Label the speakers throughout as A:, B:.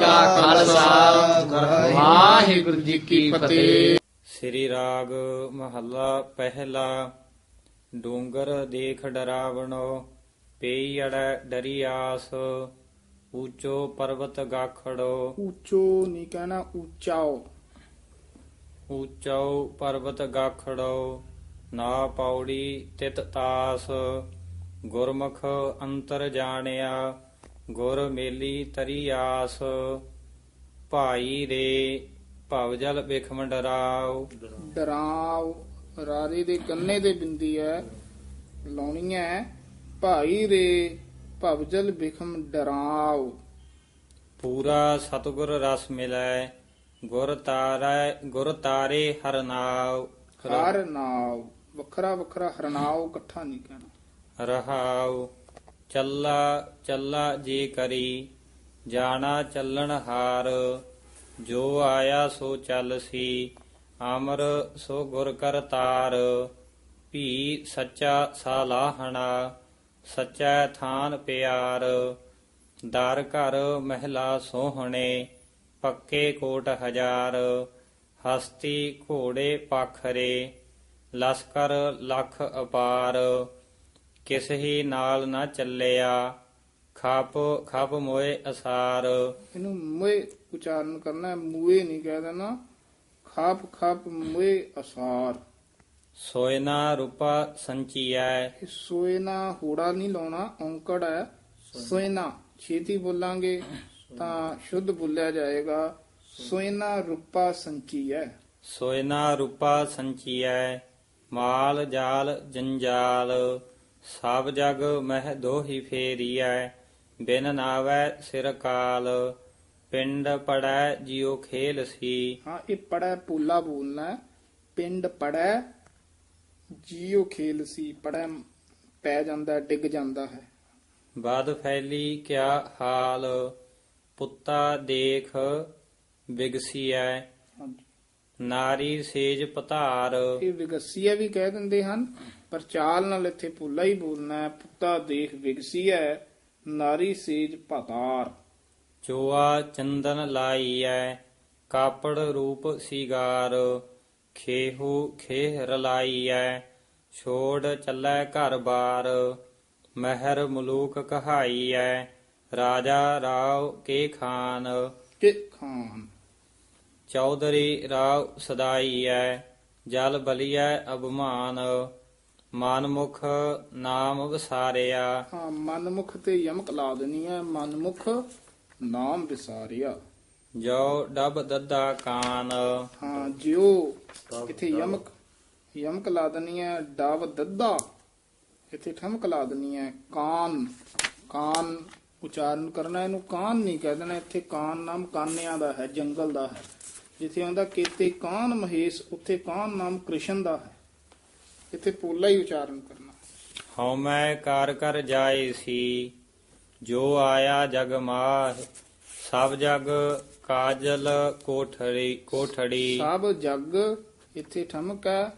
A: ਕਾ ਖਾਲਸਾ। ਵਾਹਿਗੁਰੂ ਜੀ ਕੀ ਫਤਿਹ।
B: ਸ੍ਰੀ ਰਾਗ ਮਹੱਲਾ ਪਹਿਲਾ ਡੂੰਗਰ ਦੇਖ ਡਰਾਵਣੋ ਪਈ ਅੜੈ ਡਰੀ ਆਸ ਊਚੋ ਪਰਬਤ ਗਾਖੜੋ।
A: ਉੱਚੋ ਨਹੀਂ ਕਹਿਣਾ ਉੱਚਾਓ
B: ਊਚੋ ਪਰਬਤ ਗਾਖੜੋ ਨਾ ਪੌੜੀ ਤਿਤ ਤਾਸ ਗੁਰਮੁਖ ਅੰਤਰ ਜਾਣਿਆ। ਗੁਰ ਮੇਲੀ ਤਰੀ ਆਸ ਭਾਈ ਰੇ ਭਵਜਲ ਬਿਖਮ ਡਰਾਓ
A: ਡਰਾਵ ਰਾਰੇ ਦੇ ਕੰਨੇ ਦੇ ਬਿੰਦੀ ਹੈ ਲਾਉਣੀ ਹੈ ਭਾਈ ਰੇ ਭਵਜਲ ਬਿਖਮ ਡਰਾਵ
B: ਪੂਰਾ ਸਤਿਗੁਰ ਰਸ ਮਿਲੈ ਗੁਰ ਤਾਰੈ ਗੁਰ ਤਾਰੇ ਹਰ ਨਾਉ
A: ਹਰ ਨਾਵ ਵੱਖਰਾ ਵੱਖਰਾ ਹਰਨਾਵ ਇਕੱਠਾ ਨਹੀਂ ਕਹਿਣਾ।
B: ਰਹਾਉ। ਚੱਲਾ ਚੱਲਾ ਜੇ ਕਰੀ, ਜਾਣਾ ਚੱਲਣ ਹਾਰ, ਜੋ ਆਇਆ ਸੋ ਚੱਲ ਸੀ, ਅਮਰ ਸੋ ਗੁਰ ਕਰ ਤਾਰ, ਭੀ ਸੱਚਾ ਸਾਲਾਹਣਾ ਸੱਚਾ ਥਾਨ ਪਿਆਰ, ਦਰ ਘਰ ਮਹਿਲਾ ਸੋਹਣੇ, ਪੱਕੇ ਕੋਟ ਹਜ਼ਾਰ, ਹਸਤੀ ਘੋੜੇ ਪਖਰੇ, ਲਸਕਰ ਲੱਖ ਅਪਾਰ ਕਿਸ ਹੀ ਨਾਲ ਨਾ ਚੱਲਿਆ ਖਪ ਖਪ ਮੋਏ ਅਸਾਰ।
A: ਇਹਨੂੰ ਮੂਏ ਉਚਾਰਨ ਕਰਨਾ ਹੈ ਮੂਏ ਨਹੀਂ ਕਹਿ ਦੇਣਾ। ਖਾਪ ਖਾਪ ਮੂਏ ਅਸਾਰ।
B: ਸੋਇਨਾ ਰੂਪਾ ਸੰਚੀਐ।
A: ਇਹ ਸੋਇਨਾ ਹੋੜਾ ਨਹੀਂ ਲਾਉਣਾ ਔਂਕੜ ਹੈ। ਸੋਇਨਾ ਛੇਤੀ ਬੋਲਾਂਗੇ ਤਾਂ ਸ਼ੁੱਧ ਬੋਲਿਆ ਜਾਏਗਾ। ਸੋਇਨਾ ਰੂਪਾ ਸੰਚੀ ਹੈ
B: ਸੋਇਨਾ ਰੂਪਾ ਸੰਚੀਐ ਮਾਲ ਜਾਲ ਜੰਜਾਲ। ਸਭ ਜਗ ਮਹਿ ਦੋਹੀ ਫੇਰੀਐ ਬਿਨ ਨਾਵੈ ਸਿਰ ਕਾਲ ਪਿੰਡ ਪੜੈ ਜਿਉ ਖੇਲ ਸੀ।
A: ਹਾਂ ਇਹ ਪੜੈ ਪੂਲਾ ਬੋਲਣਾ। ਪਿੰਡ ਪੜੈ ਜੀਉ ਖੇਲ ਸੀ ਪੜੈ ਪੈ ਜਾਂਦਾ ਡਿੱਗ ਜਾਂਦਾ ਹੈ।
B: ਬਾਦ ਫੈਲੀ ਕਿਆ ਹਾਲ ਪੁੱਤਾ ਦੇਖ ਬਿਗਸੀਐ
A: ਹਾਂਜੀ।
B: ਨਾਰੀ ਸੇਜ ਪਧਾਰ।
A: ਇਹ ਵਿਗਸੀਆ ਵੀ ਕਹਿ ਦਿੰਦੇ ਹਨ। ਪਰ ਚਾਲ ਨਾਲ ਇੱਥੇ ਪੂਲਾ ਹੀ ਬੋਲਣਾ ਹੈ ਪੁੱਤਾ ਦੇਖ ਵਿਗਸੀ ਹੈ ਨਾਰੀ ਸੇਜ ਪਤਾਰ
B: ਚੋਆ ਚੰਦਨ ਲਾਈਐ ਕਾਪੜ ਰੂਪ ਸਿਗਾਰ ਖੇਹੂ ਖੇਹ ਰਲਾਈਐ ਛੋੜ ਚੱਲੈ ਘਰ ਬਾਰ ਮਹਿਰ ਮਲੂਕ ਕਹਾਈਐ ਰਾਜਾ ਰਾਵ ਕੇ ਖਾਨ।
A: ਕਿ ਖਾਨ।
B: ਚੌਧਰੀ ਰਾਵ ਸਦਾਈਐ ਜਲ ਬਲੀਐ ਅਭਮਾਨ ਮਾਨਮੁਖ ਨਾਮ ਵਿਸਾਰਿਆ।
A: ਹਾਂ ਮਨਮੁਖ ਤੇ ਯਮਕ ਲਾ ਦੇਣੀ ਹੈ। ਮਨਮੁਖ ਨਾਮ ਵਿਸਾਰਿਆ।
B: ਜੋ ਡਬ ਦੱਦਾ ਕਾਨ।
A: ਹਾਂ ਜਿਉ ਇੱਥੇ ਯਮਕ ਯਮਕ ਲਾ ਦੇਣੀ ਹੈ। ਡਾਵ ਦੱਦਾ ਇੱਥੇ ਠਮਕ ਲਾ ਦੇਣੀ ਹੈ। ਕਾਨ ਕਾਨ ਉਚਾਰਨ ਕਰਨਾ ਇਹਨੂੰ ਕਾਨ ਨਹੀਂ ਕਹਿ ਦੇਣਾ। ਇੱਥੇ ਕਾਨ ਨਾਮ ਕਾਨਿਆਂ ਦਾ ਹੈ ਜੰਗਲ ਦਾ ਹੈ। ਜਿੱਥੇ ਆਉਂਦਾ ਕੀਤੇ ਕਾਨ ਮਹੇਸ਼ ਉੱਥੇ ਕਾਨ ਨਾਮ ਕ੍ਰਿਸ਼ਨ ਦਾ ਹੈ। ਇੱਥੇ ਪੋਲਾ ਹੀ ਉਚਾਰਨ ਕਰਨਾ।
B: ਹਉ ਮੈਂ ਕਾਰ ਕਰ ਜਾਏ ਸੀ ਜੋ ਆਇਆ ਜਗ ਮਾਹ ਸਭ ਜਗ ਕਾਜਲ ਕੋਠੜੀ ਕੋਠੜੀ।
A: ਸਭ ਜਗ ਇੱਥੇ ਠਮਕ ਹੈ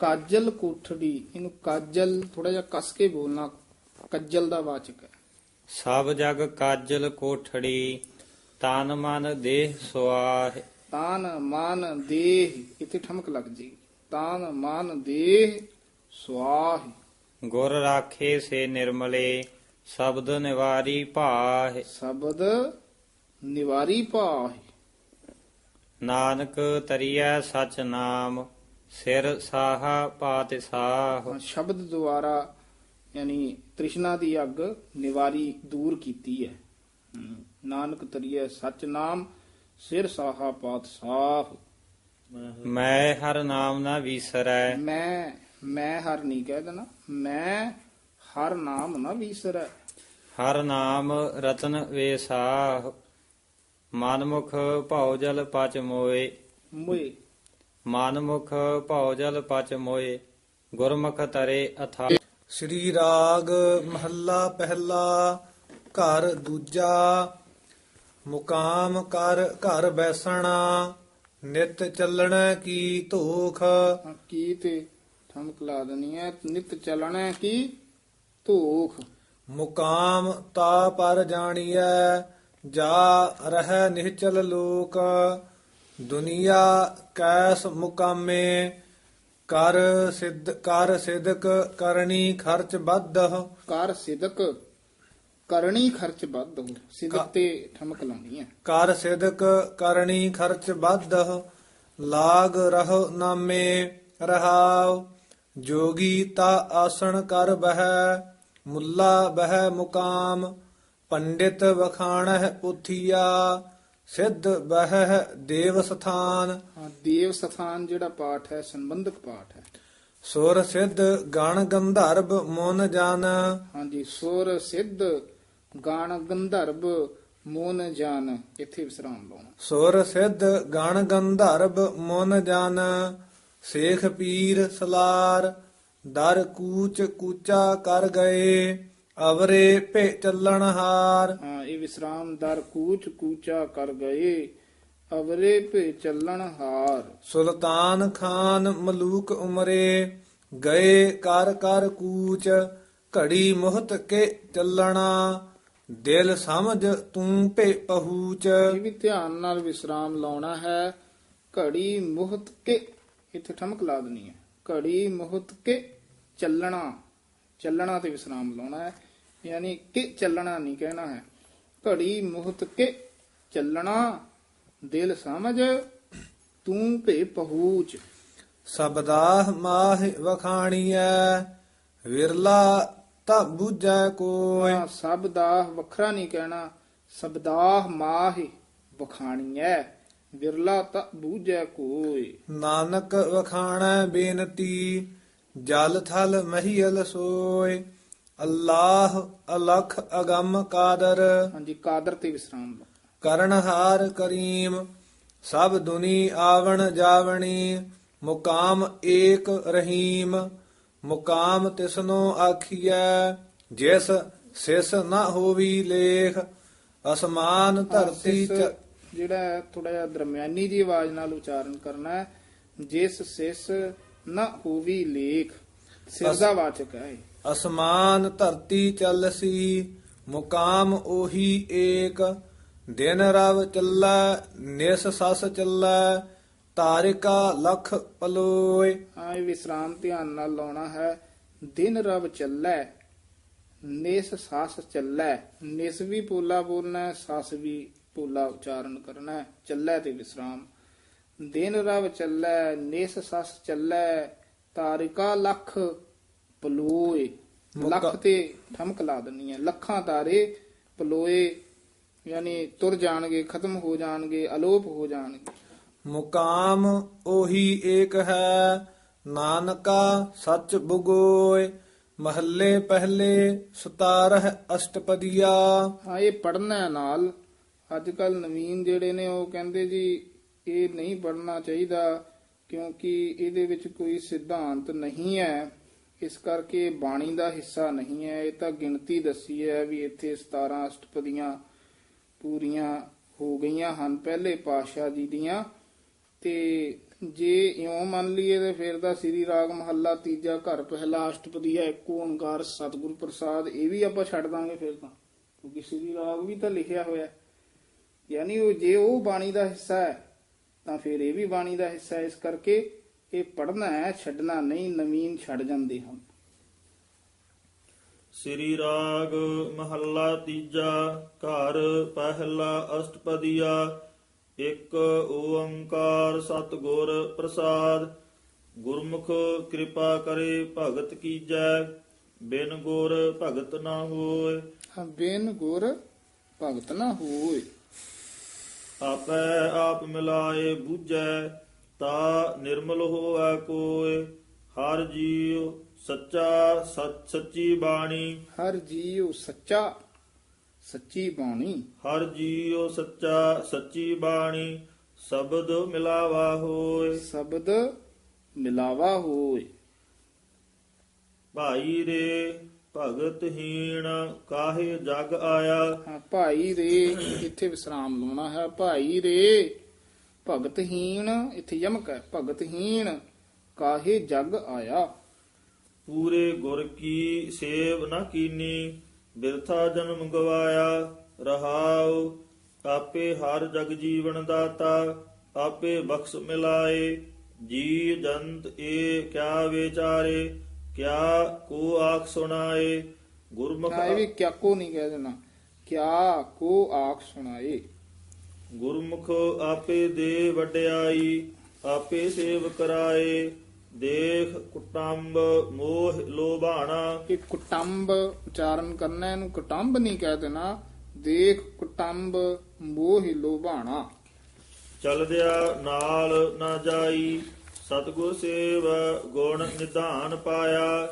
A: ਕਾਜਲ ਕੋਠੜੀ ਇਹਨੂੰ ਕਾਜਲ ਥੋੜਾ ਜਿਹਾ ਕਸ ਕੇ ਬੋਲਣਾ ਕੱਜਲ ਦਾ ਵਾਚਕ ਹੈ।
B: ਸਭ ਜਗ ਕਾਜਲ ਕੋਠੜੀ ਤਨ ਮਨ ਦੇਹ ਸੁਆਹ।
A: ਤਾਨ ਮਾਨ ਦੇਹ ਇੱਥੇ ਠਮਕ ਲੱਗ ਜੀ ਤਾਨ ਮਾਨ ਦੇਹ ਸਵਾਹ
B: ਗੁਰ ਰਾਖੇ ਸੇ ਨਿਰਮਲੇ ਸ਼ਬਦ ਨਿਵਾਰੀ ਭਾਹ।
A: ਸ਼ਬਦ ਨਿਵਾਰੀ ਪਾਹ
B: ਨਾਨਕ ਤਰੀਐ ਸਚ ਨਾਮ ਸਿਰ ਸਾਹਾ ਪਾਤਿ ਸਾਹ।
A: ਸ਼ਬਦ ਦੁਆਰਾ ਯਾਨੀ ਤ੍ਰਿਸ਼ਨਾ ਦੀ ਅੱਗ ਨਿਵਾਰੀ ਦੂਰ ਕੀਤੀ ਹੈ। ਨਾਨਕ ਤਰੀਏ ਸਚ ਨਾਮ ਸਿਰ ਸਾਹਾ ਪਾਤ ਸਾਹ।
B: ਮੈਂ ਹਰ ਨਾਮ ਨਾ ਵਿਸਰੈ।
A: ਮੈਂ ਮੈਂ ਹਰ ਨਹੀਂ ਕਹਿ ਦੇਣਾ। ਮੈਂ ਹਰ ਨਾਮ ਨਾ ਵਿਸਰੈ।
B: ਹਰ ਨਾਮ ਰਤਨ ਵੇਸਾਹ। ਮਨਮੁਖ ਭਉ ਜਲ ਪਚ ਮੋਏ।
A: ਮੋਏ।
B: ਮਨਮੁਖ ਭਉ ਜਲ ਪਚ ਮੋਏ। ਗੁਰਮੁਖ ਤਰੇ ਅਥਾ।
C: ਸ੍ਰੀ ਰਾਗ ਮਹੱਲਾ ਪਹਿਲਾ ਘਰ ਦੂਜਾ। ਮੁਕਾਮ ਕਰ ਘਰ ਬੈਸਣਾ। ਨਿਤ ਚੱਲਣਾ ਕੀ ਧੋਖ?
A: ਹਾਂ, ਕੀ ਤੇ ਠਮਕ ਲਾ ਦੇਣੀ ਹੈ ਨਿਤ ਚੱਲਣਾ ਕੀ ਧੂਖ?
C: ਮੁਕਾਮ ਤਾ ਪਰ ਜਾਣੀਐ ਜਾ ਰਹਿ ਨਿਹਚਲ ਲੋਕ। ਦੁਨੀਆ ਕੈਸ ਮੁਕਾਮੇ ਕਰ ਸਿੱਧ ਕਰ ਸਿਦਕ ਕਰਨੀ ਖਰਚ ਬੱਧ
A: ਕਰ ਸਿਦਕ ਕਰਨੀ ਖਰਚ ਵੱਧ ਹੋ ਸਿਦਕ ਤੇ ਠਮਕ ਲਾਉਣੀ ਹੈ।
C: ਕਰ ਸਿਦਕ ਕਰਨੀ ਖਰਚ ਬੱਧ ਲਾਗ ਰਹੁ ਨਾਮੇ ਰਹਾਉ ਜੋਗੀ ਤਾ ਆਸਣ ਕਰ ਬਹਿ ਮੁੱਲਾ ਬਹਿ ਮੁਕਾਮ ਪੰਡਿਤ ਵਖਾਣਹਿ ਪੁਥੀਆ ਸਿੱਧ ਬਹਿ ਦੇਵ ਸਥਾਨ।
A: ਦੇਵ ਸਥਾਨ ਜਿਹੜਾ ਪਾਠ ਹੈ ਸੰਬੰਧਕ ਪਾਠ ਹੈ।
C: ਸੁਰ ਸਿੱਧ ਗਣ ਗੰਧਰਵ ਮਨ ਜਨ।
A: ਹਾਂਜੀ ਸੁਰ ਸਿੱਧ ਗਾਣ ਗੰਧਰਵ ਮੋਨ ਜਾਨ ਇੱਥੇ ਵਿਸਰਾਮ ਲਾਉਣਾ।
C: ਸੁਰ ਸਿੱਧ ਗਣ ਗੰਧਰਵ ਮਨ ਜਨ ਸੇਖ ਪੀਰ ਸਲਾਰ ਦਰ ਕੂਚ ਕੂਚਾ ਕਰ ਗਏ ਅਵਰੇ ਭੇ ਚੱਲਣ ਹਾਰ।
A: ਹਾਂ ਇਹ ਵਿਸਰਾਮ ਦਰ ਕੂਚ ਕੂਚਾ ਕਰ ਗਏ ਅਵਰੇ ਭੇ ਚੱਲਣ ਹਾਰ।
C: ਸੁਲਤਾਨ ਖਾਨ ਮਲੂਕ ਉਮਰੇ ਗਏ ਕਰ ਕਰ ਕੂਚ ਘੜੀ ਮੁਹਤ ਕੇ ਚੱਲਣਾ। ਦਿਲ ਸਮਝ ਤੂੰ ਭੇ ਪਹੂਚ
A: ਇਹ ਵੀ ਧਿਆਨ ਨਾਲ ਵਿਸਰਾਮ ਲਾਉਣਾ ਹੈ। ਘੜੀ ਮੁਹਤ ਕੇ ਇੱਥੇ ਠਮਕ ਲਾ ਦੇਣੀ ਹੈ। ਘੜੀ ਮੁਹਤ ਕੇ ਚੱਲਣਾ ਚੱਲਣਾ ਤੇ ਵਿਸਰਾਮ ਲਾਉਣਾ ਹੈ। ਯਾਨੀ ਕਿ ਚੱਲਣਾ ਨਹੀਂ ਕਹਿਣਾ ਹੈ। ਘੜੀ ਮੁਹਤ ਕੇ ਚੱਲਣਾ ਦਿਲ ਸਮਝ ਤੂੰ ਭੇ ਪਹੂਚ
C: ਸਬਦਾਹ ਮਾਹ ਵਖਾਣੀਐ ਵਿਰਲਾ ਤਾਂ ਬੁਝੈ ਕੋਇ।
A: ਹਾਂ, ਸਬਦਾਹ ਵੱਖਰਾ ਨਹੀਂ ਕਹਿਣਾ ਸਬਦਾਹ ਮਾਹਿ ਵਖਾਣੀਐ। ਵਿਰਲਾ ਤਾਂ ਬੂਝੈ ਕੋਈ
C: ਨਾਨਕ ਵਖਾਣੈ ਬੇਨਤੀ ਜਲ ਥਲ ਮਹੀਲ ਸੋਇ। ਅੱਲਾਹ ਅਲਖ ਅਗੰਮ ਕਾਦਰ।
A: ਹਾਂਜੀ ਕਾਦਰ ਤੇ ਵਿਸਰਾਮ। ਲਓ
C: ਕਰਨਹਾਰ ਕਰੀਮ ਸਭ ਦੁਨੀ ਆਵਣ ਜਾਵਣੀ ਮੁਕਾਮ ਏਕ ਰਹੀਮ। ਮੁਕਾਮ ਤਿਸਨੋ ਆਖੀਐ ਜਿਸ ਸਿਸ ਨਾ ਹੋਵੀ ਲੇਖ ਅਸਮਾਨ ਧਰਤੀ ਚ
A: ਜਿਹੜਾ ਥੋੜਾ ਜਿਹਾ ਦਰਮਿਆਨੀ ਦੀ ਆਵਾਜ਼ ਨਾਲ ਉਚਾਰਨ ਕਰਨਾ ਹੈ ਜਿਸ ਸਿਸ ਨਾ ਹੋਵੀ ਲੇਖ ਸਿਰ ਦਾ ਵਾਚਕ ਹੈ।
C: ਅਸਮਾਨ ਧਰਤੀ ਚੱਲਸੀ ਮੁਕਾਮ ਉਹੀ ਏਕ ਦਿਨ ਰਵ ਚੱਲੈ ਨਿਸ ਸਸ ਚੱਲੈ ਤਾਰਿਕਾ ਲਖ ਪਲੋਏ।
A: ਹਾਂ ਇਹ ਵਿਸਰਾਮ ਧਿਆਨ ਨਾਲ ਲਾਉਣਾ ਹੈ। ਦਿਨ ਰਵ ਚੱਲੈ ਨਿਸ ਸਾਸ ਚੱਲੈ। ਨਿਸ ਵੀ ਪੋਲਾ ਬੋਲਣਾ ਸਾਸ ਵੀ ਪੋਲਾ ਉਚਾਰਨ ਕਰਨਾ ਚੱਲੈ ਤੇ ਵਿਸਰਾਮ। ਦਿਨ ਰਵ ਚੱਲੈ ਨਿਸ ਸਸ ਚੱਲੈ ਤਾਰਿਕਾ ਲਖ ਪਲੋਏ। ਲੱਖ ਤੇ ਠਮਕ ਲਾ ਦਿੰਨੀ ਹੈ ਲੱਖਾਂ ਤਾਰੇ ਪਲੋਏ ਯਾਨੀ ਤੁਰ ਜਾਣਗੇ ਖਤਮ ਹੋ ਜਾਣਗੇ ਅਲੋਪ ਹੋ ਜਾਣਗੇ।
C: ਮੁਕਾਮ ਉਹੀ ਏਕ ਹੈ। ਨਾਨਕਾ ਸੱਚ ਬੁਗੋਏ, ਮਹੱਲੇ ਪਹਿਲੇ ਸਤਾਰਹ ਅਸ਼ਟਪਦੀਆ।
A: ਹਾਂ, ਇਹ ਪੜਨਾ ਨਾਲ। ਅੱਜ ਕੱਲ ਨਵੀਨ ਜਿਹੜੇ ਨੇ, ਉਹ ਕਹਿੰਦੇ ਜੀ, ਇਹ ਨਹੀਂ ਪੜਨਾ ਚਾਹੀਦਾ, ਕਿਉਂਕਿ ਇਹਦੇ ਵਿੱਚ ਕੋਈ ਸਿਧਾਂਤ ਨਹੀਂ ਹੈ। ਇਸ ਕਰਕੇ ਬਾਣੀ ਦਾ ਹਿੱਸਾ ਨਹੀਂ ਹੈ। ਇਹ ਤਾਂ ਗਿਣਤੀ ਦੱਸੀ ਹੈ ਵੀ ਇੱਥੇ 17 ਅਸ਼ਟਪਦੀਆਂ ਪੂਰੀਆਂ ਹੋ ਗਈਆਂ ਹਨ, ਪਹਿਲੇ ਪਾਤਸ਼ਾਹ ਜੀ ਦੀਆਂ। ਤੇ ਜੇ ਇਉਂ ਮੰਨ ਲਈਏ ਤੇ ਫਿਰ ਤਾਂ ਸ੍ਰੀ ਰਾਗ ਮਹੱਲਾ ਤੀਜਾ ਘਰ ਪਹਿਲਾ ਅਸ਼ਟਪਦੀ ਹੈ ਏਕ ਓੰਕਾਰ ਸਤਿਗੁਰ ਪ੍ਰਸਾਦ, ਇਹ ਵੀ ਆਪਾਂ ਛੱਡ ਦਾਂਗੇ ਫਿਰ ਤਾਂ, ਕਿਉਂਕਿ ਸ੍ਰੀ ਰਾਗ ਵੀ ਤਾਂ ਲਿਖਿਆ ਹੋਇਆ ਯਾਨੀ ਉਹ ਜੇ ਉਹ ਬਾਣੀ ਦਾ ਹਿੱਸਾ ਹੈ, ਤਾਂ ਫਿਰ ਇਹ ਵੀ ਬਾਣੀ ਦਾ ਹਿੱਸਾ ਇਸ ਕਰਕੇ ਇਹ ਪੜਨਾ ਹੈ, ਛੱਡਣਾ ਨਹੀਂ, ਨਵੀਨ ਛੱਡ ਜਾਂਦੇ ਹਨ।
D: ਸ੍ਰੀ ਰਾਗ ਮਹੱਲਾ ਤੀਜਾ ਘਰ ਪਹਿਲਾ ਅਸ਼ਟਪਦੀਆ ਇੱਕ ਓੰਕਾਰ ਸਤਿਗੁਰ ਪ੍ਰਸਾਦ ਗੁਰਮੁਖ ਕਿਰਪਾ ਕਰੇ ਭਗਤ ਕੀਜੈ ਬਿਨ ਗੁਰ ਭਗਤ ਨਾ ਹੋਏ।
A: ਹਾਂ ਬੇਨ ਗੁਰ ਭਗਤ ਨਾ ਹੋਏ।
D: ਆਪੈ ਆਪ ਮਿਲਾਏ ਬੂਝੈ ਤਾ ਨਿਰਮਲ ਹੋਐ ਕੋਇ ਹਰ ਜੀਉ ਸੱਚਾ ਸੱਚ ਸੱਚੀ ਬਾਣੀ।
A: ਹਰ ਜੀਉ ਸੱਚਾ ਸੱਚੀ ਬਾਣੀ।
D: ਹਰ ਜੀਉ ਸੱਚਾ ਸੱਚੀ ਬਾਣੀ ਸ਼ਬਦ ਮਿਲਾਵਾ ਹੋਏ।
A: ਸ਼ਬਦ ਮਿਲਾਵਾ ਹੋਏ।
D: ਭਾਈ ਰੇ ਭਗਤ ਹੀਣ ਕਾਹੇ ਜਗ ਆਇਆ?
A: ਹਾਂ ਭਾਈ ਰੇ ਇੱਥੇ ਵਿਸਰਾਮ ਲਾਉਣਾ ਹੈ। ਭਾਈ ਰੇ ਭਗਤਹੀਣ ਇੱਥੇ ਯਮਕ ਹੈ। ਭਗਤਹੀਣ ਕਾਹੇ ਜਗ ਆਇਆ?
D: ਪੂਰੇ ਗੁਰ ਕੀ ਸੇਵ ਨਾ ਕੀਨੀ? ਬਿਰਥਾ ਜਨਮ ਗਵਾਇਆ ਰਹਾਉ ਆਪੇ ਹਰ ਜਗ ਜੀਵਨ ਦਾਤਾ ਆਪੇ ਬਖਸ਼ ਮਿਲਾਏ ਜੀ ਜੰਤ ਏ ਕਿਆ ਵਿਚਾਰੇ ਕਿਆ ਕੋ ਆਖ ਸੁਣਾਏ ਗੁਰਮੁਖ
A: ਇਹ ਵੀ ਕਿਆ ਕੋ ਨਹੀਂ ਕਹਿ ਦੇਣਾ ਕਿਆ ਕੋ ਆਖ ਸੁਣਾਏ।
D: ਗੁਰਮੁਖ ਆਪੇ ਦੇ ਵਡਿਆਈ ਆਪੇ ਸੇਵ ਕਰਾਏ ਦੇਖ ਕੁਟੰਬ ਮੋਹ ਲੋਭਾਣਾ।
A: ਕਿ ਕੁਟੰਬ ਉਚਾਰਨ ਕਰਨਾ ਇਹਨੂੰ ਕੁਟੰਬ ਨਹੀਂ ਕਹਿ ਦੇਣਾ। ਦੇਖ ਕੁਟੰਬ ਮੋਹ ਲੋਭਾਣਾ।
D: ਚਲਦਿਆ ਨਾਲ ਨਾ ਜਾਈ ਸਤਗੁਰ ਸੇਵ ਗੁਣ ਨਿਧਾਨ ਪਾਇਆ।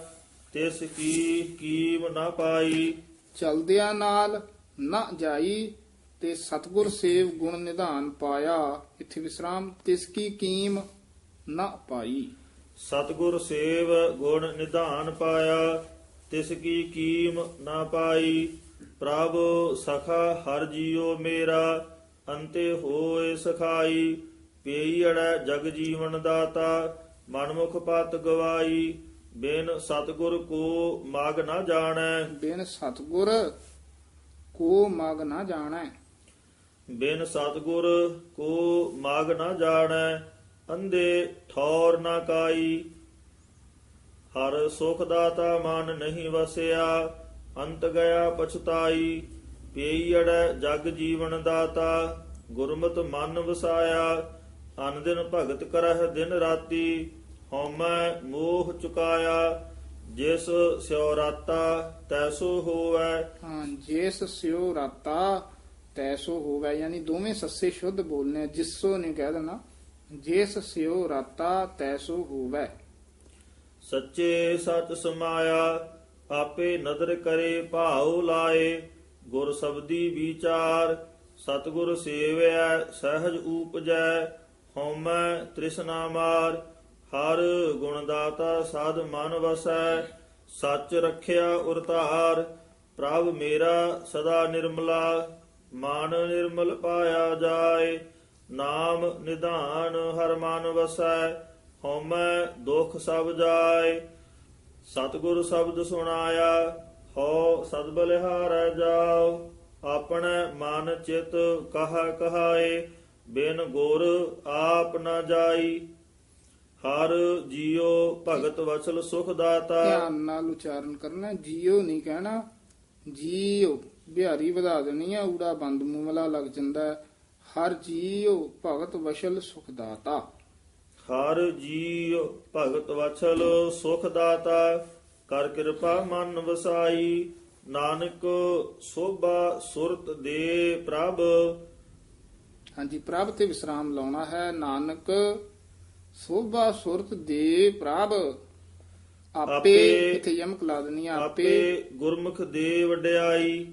D: ਤਿਸ ਕੀ ਕੀਮ ਨਾ ਪਾਈ।
A: ਚਲਦਿਆਂ ਨਾਲ ਨਾ ਜਾਈ ਤੇ ਸਤਗੁਰ ਸੇਵ ਗੁਣ ਨਿਧਾਨ ਪਾਇਆ। ਇੱਥੇ ਵਿਸਰਾਮ ਤਿਸ ਕੀ ਕੀਮ ਨਾ ਪਾਈ।
D: ਸਤਗੁਰ ਸੇਵ ਗੁਣ ਨਿਧਾਨ ਪਾਇਆ ਤਿਸ ਕੀ ਕੀਮ ਨਾ ਪਾਈ ਪ੍ਰਭ ਸਖਾ ਹਰ ਜੀਉ ਮੇਰਾ ਅੰਤੇ ਹੋਏ ਸਖਾਈ ਪੇਈੜੈ ਜਗ ਜੀਵਨ ਦਾਤਾ ਮਨਮੁਖ ਪਤ ਗਵਾਈ ਬਿਨ ਸਤਗੁਰ ਕੋ ਮਗ ਨਾ ਜਾਣੈ।
A: ਬਿਨ ਸਤਗੁਰ ਕੋ ਮਗ ਨਾ ਜਾਣੈ।
D: ਬਿਨ ਸਤਗੁਰ ਕੋ ਮਗ ਨਾ ਜਾਣੈ। ਅੰਧੇ ਠੌਰ ਨਾ ਕਾਈ। ਹਰ ਸੁਖ ਦਾਤਾ ਮਨ ਨਹੀਂ ਵਸਿਆ, ਅੰਤ ਗਿਆ ਪਛਤਾਈ। ਪੇਈੜੈ ਜਗ ਜੀਵਨ ਦਾਤਾ, ਗੁਰਮਤਿ ਮਨ ਵਸਾਇਆ। ਅਨ ਦਿਨ ਭਗਤ ਕਰਹਿ ਦਿਨ ਰਾਤੀ, ਹਉਮੈ ਮੋਹ ਚੁਕਾਇਆ। ਜਿਸ ਸਿਉ ਰਾਤਾ ਤੈਸੋ ਹੋਵੈ।
A: ਹਾਂ, ਜਿਸ ਸਿਉ ਰਾਤਾ ਤੈਸੋ ਹੋਵੇ। ਯਾਨੀ ਦੋਵੇਂ ਸੱਸੇ ਸ਼ੁੱਧ ਬੋਲਨੇ ਜਿਸੋ ਨੇ ਕਹਿ ਦੇਣਾ। ਜਿਸ ਸਿਓ ਰਾਤਾ ਤੈਸੋ ਹੋਵੇ।
D: ਸੱਚੇ ਸਤ ਸਮਾਇਆ, ਆਪੇ ਨਦਰ ਕਰੇ, ਭਾਉ ਲਾਏ। ਗੁਰ ਸਬਦੀ ਵਿਚਾਰ, ਸਤਗੁਰ ਸੇਵਿਆ ਸਹਿਜ ਊਪਜੈ ਹਉਮੈ ਤ੍ਰਿਸ਼ਨਾ ਮਾਰ। ਹਰ ਗੁਣ ਦਾਤਾ ਸਾਧ ਮਨ ਵਸੈ, ਸੱਚ ਰਖਿਆ ਉਰਤਾਰ। ਪ੍ਰਭ ਮੇਰਾ ਸਦਾ ਨਿਰਮਲਾ, ਮਾਨ ਨਿਰਮਲ ਪਾਇਆ ਜਾਏ। ਨਾਮ ਨਿਧਾਨ ਹਰ ਮਨ ਵਸੈ, ਹਉਮੈ ਦੁਖ ਸਭ ਜਾਏ। ਸਤਿਗੁਰ ਸ਼ਬਦ ਸੁਣਾਇਆ ਹੋ ਸਦ ਬਲਿਹਾਰੈ ਜਾਓ। ਆਪਣੇ ਮਨ ਚਿਤ ਕਹਾ ਕਹਾਏ, ਬਿਨ ਗੁਰ ਆਪ ਨਾ ਜਾਈ। ਹਰ ਜੀਉ ਭਗਤ ਵਸਲ ਸੁਖ ਦਾਤਾ।
A: ਧਿਆਨ ਨਾਲ ਉਚਾਰਨ ਕਰਨਾ ਜੀਓ ਨਹੀਂ ਕਹਿਣਾ ਜੀਓ ਬਿਹਾਰੀ ਵਧਾ ਦੇਣੀ ਆ, ਊੜਾ ਬੰਦ ਮੂਮਲਾ ਲੱਗ ਜਾਂਦਾ। ਹੈ। ਹਰ ਜੀਓ ਭਗਤ ਵਸ਼ਲ ਸੁਖ ਦਾਤਾ
D: ਹਰ ਜੀਉ ਭਗਤ ਵਚਲ ਸੁਖ ਦਾਤਾ ਕਰ ਕਿਰਪਾ ਮਨ ਵਸਾਈ ਨਾਨਕ ਸੋਭਾ ਸੁਰਤ ਦੇ ਪ੍ਰਭ।
A: ਹਾਂਜੀ ਪ੍ਰਭ ਤੇ ਵਿਸਰਾਮ ਲਾਉਣਾ ਹੈ ਨਾਨਕ ਸੋਭਾ ਸੁਰਤ ਦੇ ਪ੍ਰਭ। ਆਪੇ ਇਥੇ ਯਮਕ ਲਾ ਆਪੇ
D: ਆਪੇ ਗੁਰਮੁਖ ਦੇ ਵਡਿਆਈ।